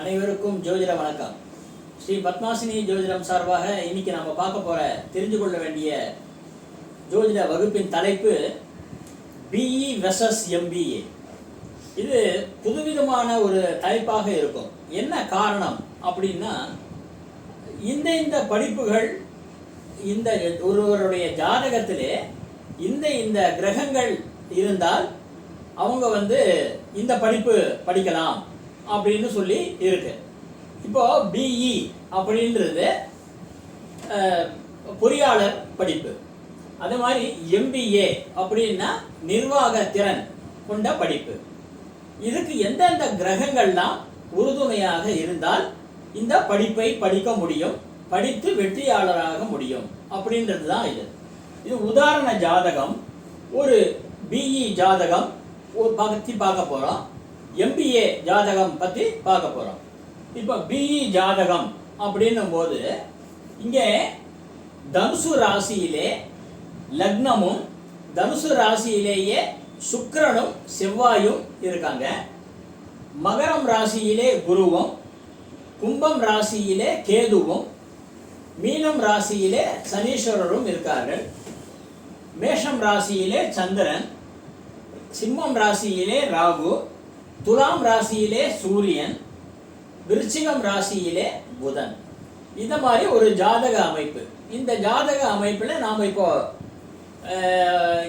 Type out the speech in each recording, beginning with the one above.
அனைவருக்கும் ஜோதிட வணக்கம். ஸ்ரீ பத்மாசினி ஜோதிடம் சார்பாக இன்னைக்கு நம்ம பார்க்க போற தெரிஞ்சு கொள்ள வேண்டிய ஜோதிட வகுப்பின் தலைப்பு பிஇ வெசஸ் எம்பிஏ இது புதுவிதமான ஒரு தலைப்பாக இருக்கும். என்ன காரணம் அப்படின்னா இந்த இந்த படிப்புகள் இந்த ஒருவருடைய ஜாதகத்திலே இந்த இந்த கிரகங்கள் இருந்தால் அவங்க வந்து இந்த படிப்பு படிக்கலாம். அப்படின்னு சொல்லி இருக்கு. இப்போ பிஇ அப்படின்றது பொறியாளர் படிப்பு. அதே மாதிரி எம்பிஏ அப்படின்னா நிர்வாக திறன் கொண்ட படிப்பு. இதுக்கு எந்தெந்த கிரகங்கள்லாம் உறுதுணையாக இருந்தால் இந்த படிப்பை படிக்க முடியும் படித்து வெற்றியாளராக முடியும் அப்படின்றது தான் இது. இது உதாரண ஜாதகம் ஒரு பிஇ ஜாதகம் ஒரு பற்றி பார்க்க போகிறோம் எம்பிஏ ஜாதகம் பற்றி பார்க்க போகிறோம் இப்போ பிஇ ஜாதகம் அப்படின்னும் போது இங்கே தனுசு ராசியிலே லக்னமும் தனுசு ராசியிலேயே சுக்கரனும் செவ்வாயும் இருக்காங்க. மகரம் ராசியிலே குருவும் கும்பம் ராசியிலே கேதுவும் மீனம் ராசியிலே சனீஸ்வரரும் இருக்கார்கள். மேஷம் ராசியிலே சந்திரன் சிம்மம் ராசியிலே ராகு துலாம் ராசியிலே சூரியன் விருச்சிகம் ராசியிலே புதன். இந்த மாதிரி ஒரு ஜாதக அமைப்பு. இந்த ஜாதக அமைப்பில் நாம் இப்போ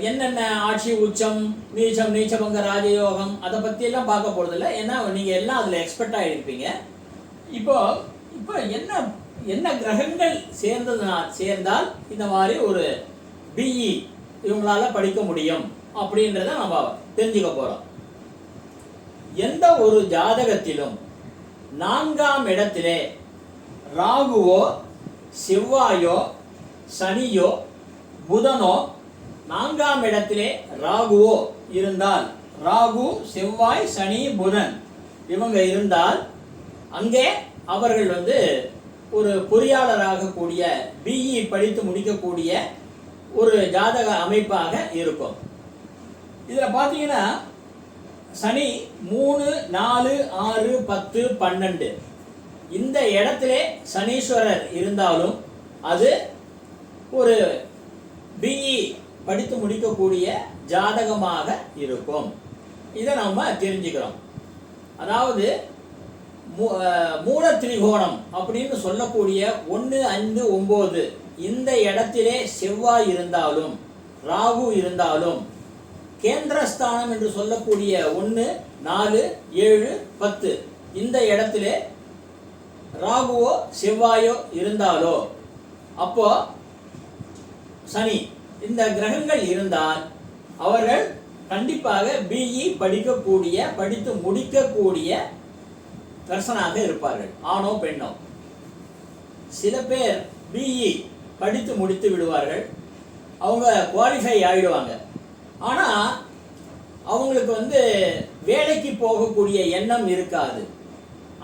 என்னென்ன ஆட்சி உச்சம் நீச்சம் நீச்சபங்க ராஜயோகம் அதை பற்றியெல்லாம் பார்க்க போகிறதில்ல ஏன்னா நீங்கள் எல்லாம் அதில் எக்ஸ்பர்ட் ஆகிருப்பீங்க இப்போ இப்போ என்ன என்ன கிரகங்கள் சேர்ந்ததுனா சேர்ந்தால் இந்த மாதிரி ஒரு பிஇ இவங்களால படிக்க முடியும் அப்படின்றத நம்ம தெரிஞ்சுக்க போகிறோம் எந்த ஒரு ஜாதகத்திலும் நான்காம் இடத்திலே ராகுவோ செவ்வாயோ சனியோ புதனோ நான்காம் இடத்திலே ராகுவோ இருந்தால் ராகு செவ்வாய் சனி புதன் இவங்க இருந்தால் அங்கே அவர்கள் வந்து ஒரு பொறியாளராக கூடிய பிஇ படித்து முடிக்கக்கூடிய ஒரு ஜாதக அமைப்பாக இருக்கும். இதில் பார்த்தீங்கன்னா சனி மூணு நாலு ஆறு பத்து பன்னெண்டு. இந்த இடத்திலே சனீஸ்வரர் இருந்தாலும் அது ஒரு பிஇ படித்து முடிக்கக்கூடிய ஜாதகமாக இருக்கும். இதை நம்ம தெரிஞ்சுக்கிறோம். அதாவது மூ- மூல திரிகோணம் அப்படின்னு சொல்லக்கூடிய ஒன்று ஐந்து ஒம்பது இந்த இடத்திலே செவ்வாய் இருந்தாலும் ராகு இருந்தாலும் கேந்திரஸ்தானம் என்று சொல்லக்கூடிய ஒன்று நாலு ஏழு பத்து. இந்த இடத்திலே ராகுவோ செவ்வாயோ இருந்தாலோ அப்போ சனி இந்த கிரகங்கள் இருந்தால் அவர்கள் கண்டிப்பாக பிஇ படிக்கக்கூடிய படித்து முடிக்கக்கூடிய பர்சனாக இருப்பார்கள். ஆணோ பெண்ணோ. சில பேர் பிஇ படித்து முடித்து விடுவார்கள். அவங்க குவாலிஃபை ஆகிடுவாங்க ஆனால் அவங்களுக்கு வந்து வேலைக்கு போகக்கூடிய எண்ணம் இருக்காது.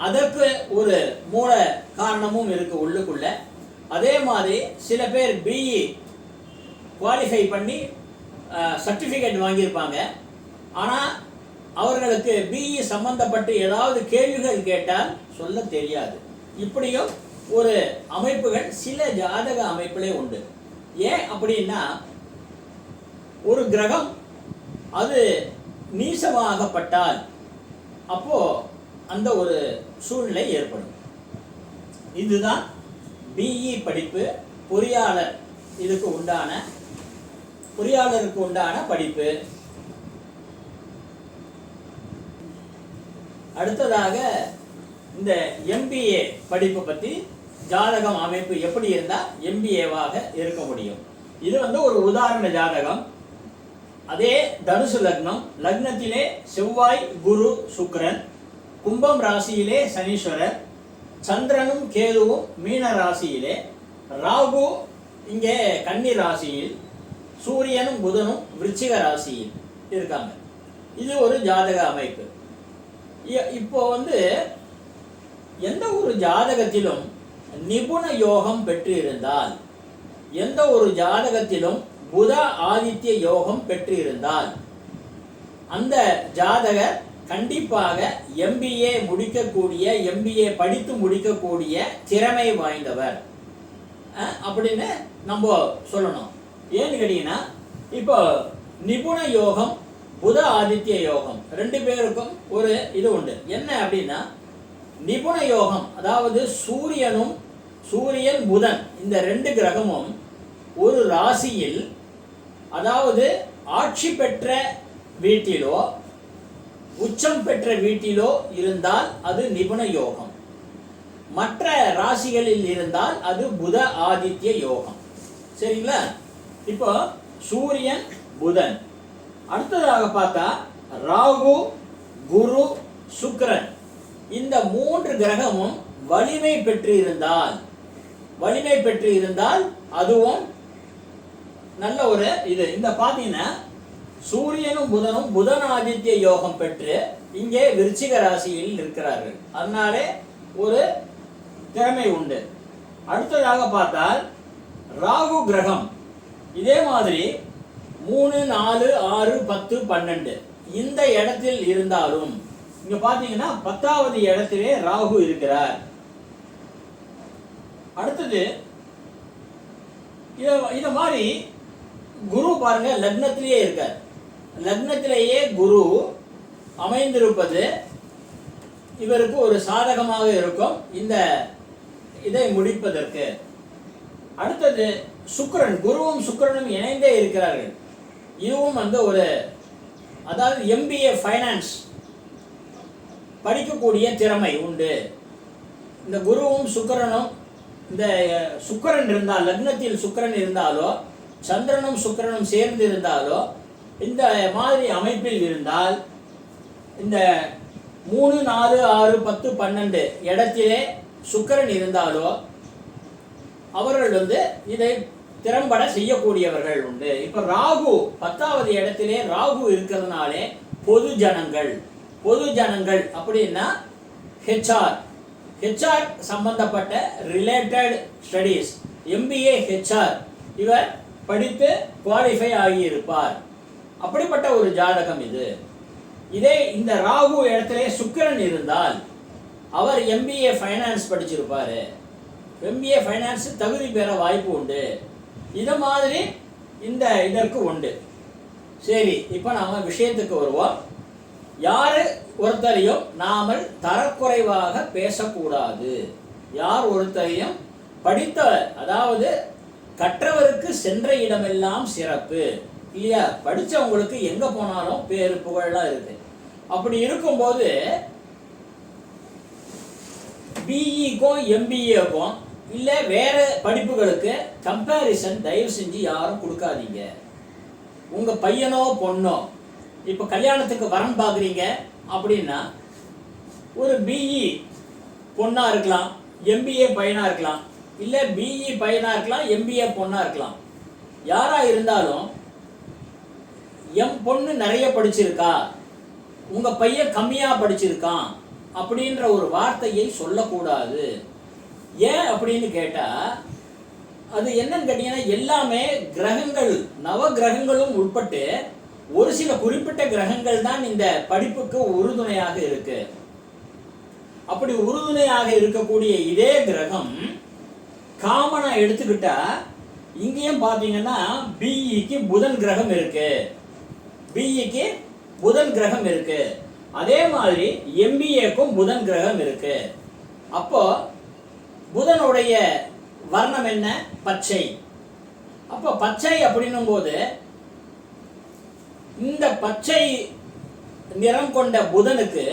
அதற்கு ஒரு மூல காரணமும் இருக்கு உள்ளுக்குள்ள. அதே மாதிரி சில பேர் பிஇ குவாலிஃபை பண்ணி சர்டிஃபிகேட் வாங்கியிருப்பாங்க. ஆனால் அவர்களுக்கு பிஇ சம்பந்தப்பட்டு ஏதாவது கேள்விகள் கேட்டால் சொல்ல தெரியாது. இப்படியும் ஒரு அமைப்புகள் சில ஜாதக அமைப்பிலே உண்டு. ஏன் அப்படின்னா ஒரு கிரகம் அது நீசமாகப்பட்டால் அப்போ அந்த ஒரு சூழ்நிலை ஏற்படும். இதுதான் பிஇ படிப்பு பொறியாளர் இதுக்கு உண்டான பொறியாளருக்கு உண்டான படிப்பு. அடுத்ததாக இந்த எம்பிஏ படிப்பு பற்றி ஜாதகம் அமைப்பு எப்படி இருந்தால் எம்பிஏவாக இருக்க முடியும். இது வந்து ஒரு உதாரண ஜாதகம். அதே தனுசு லக்னம் லக்னத்திலே செவ்வாய் குரு சுக்கரன் கும்பம் ராசியிலே சனீஸ்வரர் சந்திரனும் கேதுவும் மீன ராசியிலே ராகு இங்கே கன்னி ராசியில் சூரியனும் புதனும் விருச்சிக ராசியில் இருக்காங்க. இது ஒரு ஜாதக அமைப்பு. இ- இப்போ வந்து எந்த ஒரு ஜாதகத்திலும் நிபுண யோகம் பெற்று இருந்தால் எந்த ஒரு ஜாதகத்திலும் புத ஆதித்ய யோகம் பெற்றிருந்தால். அந்த ஜாதகர் கண்டிப்பாக எம்பிஏ முடிக்கக்கூடிய எம்பிஏ படித்து முடிக்கக்கூடிய திறமை வாய்ந்தவர். அப்படின்னு நம்ம சொல்லணும். ஏன்னு கேட்டீங்கன்னா இப்போ நிபுண யோகம் புத ஆதித்ய யோகம் ரெண்டு பேருக்கும் ஒரு இது உண்டு. என்ன அப்படின்னா நிபுண யோகம் அதாவது சூரியனும் சூரியன் புதன் இந்த ரெண்டு கிரகமும் ஒரு ராசியில் அதாவது ஆட்சி பெற்ற வீட்டிலோ உச்சம் பெற்ற வீட்டிலோ இருந்தால் அது நிபுண யோகம். மற்ற ராசிகளில் இருந்தால் அது புத ஆதித்ய யோகம். சரிங்களா? இப்போ சூரியன் புதன். அடுத்ததாக பார்த்தா ராகு குரு சுக்கரன். இந்த மூன்று கிரகமும் வலிமை பெற்று இருந்தால் வலிமை பெற்று இருந்தால் அதுவும் நல்ல ஒரு இது. இந்த பார்த்தீங்கன்னா சூரியனும் புதனும் புதன் ஆதித்ய யோகம் பெற்று இங்கே விருச்சிக ராசியில் இருக்கிறார்கள் அதனாலே ஒரு திறமை உண்டு. அடுத்ததாக பார்த்தால் ராகு கிரகம். இதே மாதிரி மூணு நாலு ஆறு பத்து பன்னெண்டு. இந்த இடத்தில் இருந்தாலும் இங்க பாத்தீங்கன்னா பத்தாவது இடத்திலே ராகு இருக்கிறார். அடுத்தது இத மாதிரி குரு பாருங்க லக்னத்திலேயே இருக்கார். லக்னத்திலேயே குரு அமைந்திருப்பது இவருக்கு ஒரு சாதகமாக இருக்கும். இந்த இதை முடிப்பதற்கு. அடுத்தது சுக்கரன். குருவும் சுக்கிரனும் இணைந்தே இருக்கிறார்கள். இதுவும் வந்து ஒரு அதாவது எம்பிஏ ஃபைனான்ஸ் படிக்கக்கூடிய திறமை உண்டு. இந்த குருவும் சுக்கிரனும் இந்த சுக்கரன் இருந்தால் லக்னத்தில் சுக்கிரன் இருந்தாலோ சந்திரனும் சுக்கரனும் சேர்ந்து இருந்தாலோ இந்த மாதிரி அமைப்பில் இருந்தால் இந்த மூணு நாலு ஆறு பத்து பன்னெண்டு இடத்திலே சுக்கரன் இருந்தாலோ அவர்கள் வந்து இதை திறம்பட செய்யக்கூடியவர்கள் உண்டு. இப்போ ராகு பத்தாவது இடத்திலே ராகு இருக்கிறதுனாலே பொது ஜனங்கள். பொது ஜனங்கள் அப்படின்னா ஹெச்ஆர் ஹெச்ஆர் சம்பந்தப்பட்ட ரிலேட்டட் ஸ்டடீஸ் எம்பிஏ ஹெச்ஆர் இவர் படித்து குவாலிஃபை ஆகியிருப்பார். அப்படிப்பட்ட ஒரு ஜாதகம் இது. இதே இந்த ராகு இடத்திலே சுக்கிரன் இருந்தால் அவர் எம்பிஏ ஃபைனான்ஸ் படிச்சிருப்பாரு. எம்பிஏ ஃபைனான்ஸ் தகுதி பெற வாய்ப்பு உண்டு. இது மாதிரி இந்த இதற்கு உண்டு. சரி இப்போ நாம விஷயத்துக்கு வருவோம். யாரு ஒருத்தரையும் நாமல் தரக்குறைவாக பேசக்கூடாது. யார் ஒருத்தரையும் படித்த அதாவது கற்றவருக்கு சென்ற இடமெல்லாம் சிறப்பு. இல்லையா? படித்தவங்களுக்கு எங்கே போனாலும் பேரு புகழெல்லாம் இருக்கு. அப்படி இருக்கும்போது பிஇக்கும் எம்பிஏக்கும் இல்லை வேற படிப்புகளுக்கு கம்பேரிசன் தயவு செஞ்சு யாரும் கொடுக்காதீங்க. உங்கள் பையனோ பொண்ணோ இப்போ கல்யாணத்துக்கு வரன் பார்க்குறீங்க அப்படின்னா ஒரு பிஇ பொண்ணாக இருக்கலாம் எம்பிஏ பையனாக இருக்கலாம் இல்லை பிஇ பையனாக இருக்கலாம் எம்பிஏ பொண்ணாக இருக்கலாம். யாராக இருந்தாலும் என் பொண்ணு நிறைய படிச்சிருக்கா உங்கள் பையன் கம்மியாக படிச்சிருக்கான் அப்படின்ற ஒரு வார்த்தையை சொல்லக்கூடாது. ஏன் அப்படின்னு கேட்டால் அது என்னன்னு கேட்டீங்கன்னா எல்லாமே கிரகங்கள் நவ கிரகங்களும் உட்பட்டு ஒரு சில குறிப்பிட்ட கிரகங்கள் தான் இந்த படிப்புக்கு உறுதுணையாக இருக்கு. அப்படி உறுதுணையாக இருக்கக்கூடிய இதே கிரகம் காமனாக எடுத்துக்கிட்டா இங்கேயும் பார்த்தீங்கன்னா பிஇக்கு புதன் கிரகம் இருக்கு. பிஇக்கு புதன் கிரகம் இருக்கு. அதே மாதிரி எம்பிஏக்கும் புதன் கிரகம் இருக்கு. அப்போ புதனுடைய வர்ணம் என்ன? பச்சை. அப்போ பச்சை அப்படின்னும் போது இந்த பச்சை நிறம் கொண்ட புதனுக்கு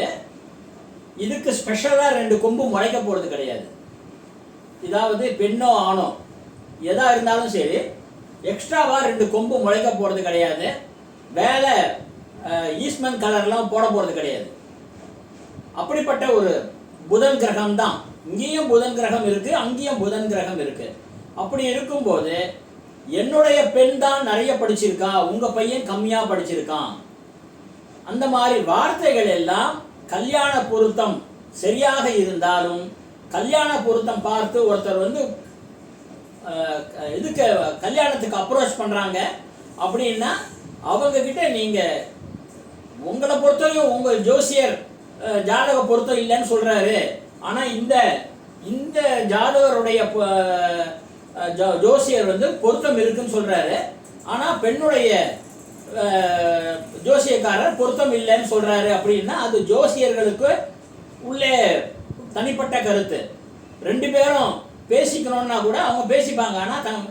இதுக்கு ஸ்பெஷலாக ரெண்டு கொம்பு முளைக்க போகிறது கிடையாது. இதாவது பெண்ணோ ஆணோ எதா இருந்தாலும் சரி எக்ஸ்ட்ராவாக ரெண்டு கொம்பு முளைக்க போகிறது கிடையாது. வேலை ஈஸ்மன் கலர்லாம் போட போகிறது கிடையாது. அப்படிப்பட்ட ஒரு புதன் கிரகம் தான். இங்கேயும் புதன் கிரகம் இருக்குது அங்கேயும் புதன் கிரகம் இருக்குது அப்படி இருக்கும்போது என்னுடைய பெண் தான் நிறைய படிச்சிருக்கா உங்கள் பையன் கம்மியாக படிச்சிருக்கான். அந்த மாதிரி வார்த்தைகள் எல்லாம் கல்யாண பொருத்தம் சரியாக இருந்தாலும் கல்யாண பொருத்தம் பார்த்து ஒருத்தர் வந்து இதுக்கு கல்யாணத்துக்கு அப்ரோச் பண்ணுறாங்க அப்படின்னா அவங்க கிட்ட நீங்க உங்களை பொறுத்தவரையும் உங்கள் ஜோசியர் ஜாதக பொருத்தம் இல்லைன்னு சொல்கிறாரு ஆனால் இந்த இந்த ஜாதகருடைய ஜோ- ஜோசியர் வந்து பொருத்தம் இருக்குன்னு சொல்கிறாரு ஆனால் பெண்ணுடைய ஜோசியக்காரர் பொருத்தம் இல்லைன்னு சொல்கிறாரு அப்படின்னா அது ஜோசியர்களுக்கு உள்ளே தனிப்பட்ட கருத்து. ரெண்டு பேரும் பேசிக்கணும்னா கூட அவங்க பேசிப்பாங்க. ஆனால் தங்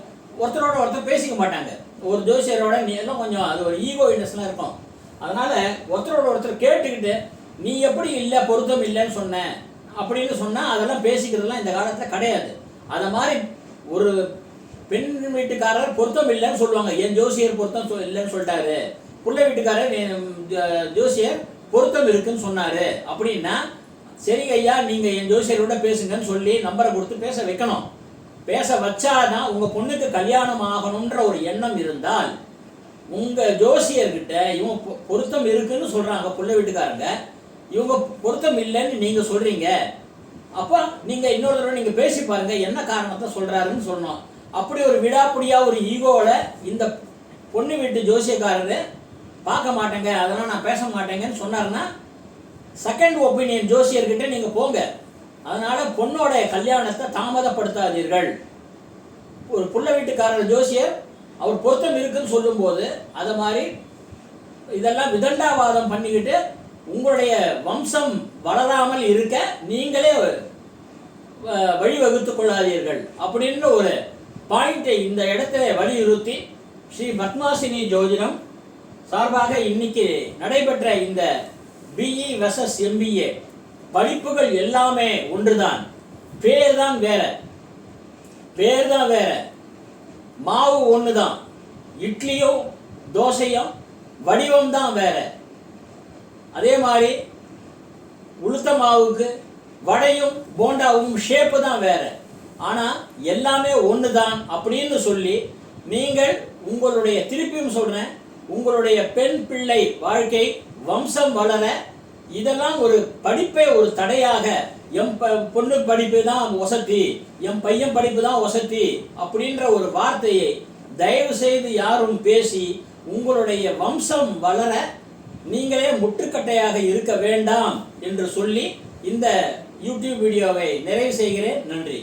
ஒருத்தரோட ஒருத்தர் பேசிக்க மாட்டாங்க. ஒரு ஜோசியரோட நீ எல்லாம் கொஞ்சம் அது ஒரு ஈகோ இன்னஸ்லாம் இருக்கும். அதனால் ஒருத்தரோட ஒருத்தர் கேட்டுக்கிட்டு நீ எப்படி இல்லை பொருத்தம் இல்லைன்னு சொன்ன? அப்படின்னு சொன்னால் அதெல்லாம் பேசிக்கிறதுலாம் இந்த காலத்தில் கிடையாது. அதை மாதிரி ஒரு பெண் வீட்டுக்காரர் பொருத்தம் இல்லைன்னு சொல்லுவாங்க. என் ஜோசியர் பொருத்தம் இல்லைன்னு சொல்லிட்டாரு. பிள்ளை வீட்டுக்காரர் ஜோசியர் பொருத்தம் இருக்குன்னு சொன்னார். அப்படின்னா சரி ஐயா நீங்கள் என் ஜோசியரோட பேசுங்கன்னு சொல்லி நம்பரை கொடுத்து பேச வைக்கணும். பேச வச்சாதான் உங்கள் பொண்ணுக்கு கல்யாணம் ஆகணுன்ற ஒரு எண்ணம் இருந்தால் உங்கள் ஜோசியர்கிட்ட இவங்க பொருத்தம் இருக்குன்னு சொல்கிறாங்க பிள்ளை வீட்டுக்காரங்க. இவங்க பொருத்தம் இல்லைன்னு நீங்கள் சொல்கிறீங்க அப்போ நீங்கள் இன்னொரு தடவை பேசி பாருங்கள் என்ன காரணத்தை சொல்கிறாருன்னு சொன்னோம் அப்படி ஒரு விடாப்பிடியாக ஒரு ஈகோவோட இந்த பொண்ணு வீட்டு ஜோசியக்காரரு பார்க்க மாட்டேங்க அதெல்லாம் நான் பேச மாட்டேங்கன்னு சொன்னாருன்னா செகண்ட் ஒப்பீனியன் ஜோசியர்கிட்ட நீங்க போங்க. அதனால பொண்ணோட கல்யாணத்தை தாமதப்படுத்தாதீர்கள். ஒரு புள்ள வீட்டுக்காரர் ஜோசியர் அவர் பொருத்தம் இருக்குன்னு சொல்லும்போது அதை மாதிரி இதெல்லாம் விதண்டாவாதம் பண்ணிக்கிட்டு உங்களுடைய வம்சம் வளராமல் இருக்க நீங்களே அஹ், வழிவகுத்துக் கொள்ளாதீர்கள். அப்படின்னு ஒரு பாயிண்டை இந்த இடத்துல வலியுறுத்தி ஸ்ரீ பத்மாசினி ஜோதிடம் சார்பாக இன்னைக்கு நடைபெற்ற இந்த பிஇ வெசஸ் எம்பிஏ படிப்புகள் எல்லாமே ஒன்றுதான். பேர் தான் வேற. பேர் தான் வேற. மாவு ஒன்று தான் இட்லியும் தோசையும் வடிவம் தான் வேற. அதே மாதிரி உளுத்த மாவுக்கு வடையும் போண்டாவும் ஷேப்பு தான் வேற. ஆனால் எல்லாமே ஒன்று தான் அப்படின்னு சொல்லி நீங்கள் உங்களுடைய திருப்பியும் சொல்கிறேன் உங்களுடைய பெண் பிள்ளை வாழ்க்கை வம்சம் வளர இதெல்லாம் ஒரு படிப்பே ஒரு தடையாக எம் ப பொண்ணு படிப்பு தான் வசதி என் பையன் படிப்பு தான் வசதி அப்படின்ற ஒரு வார்த்தையை தயவு செய்து யாரும் பேசி உங்களுடைய வம்சம் வளர நீங்களே முற்றுக்கட்டையாக இருக்க வேண்டாம் என்று சொல்லி இந்த யூடியூப் வீடியோவை நிறைவு செய்கிறேன். நன்றி.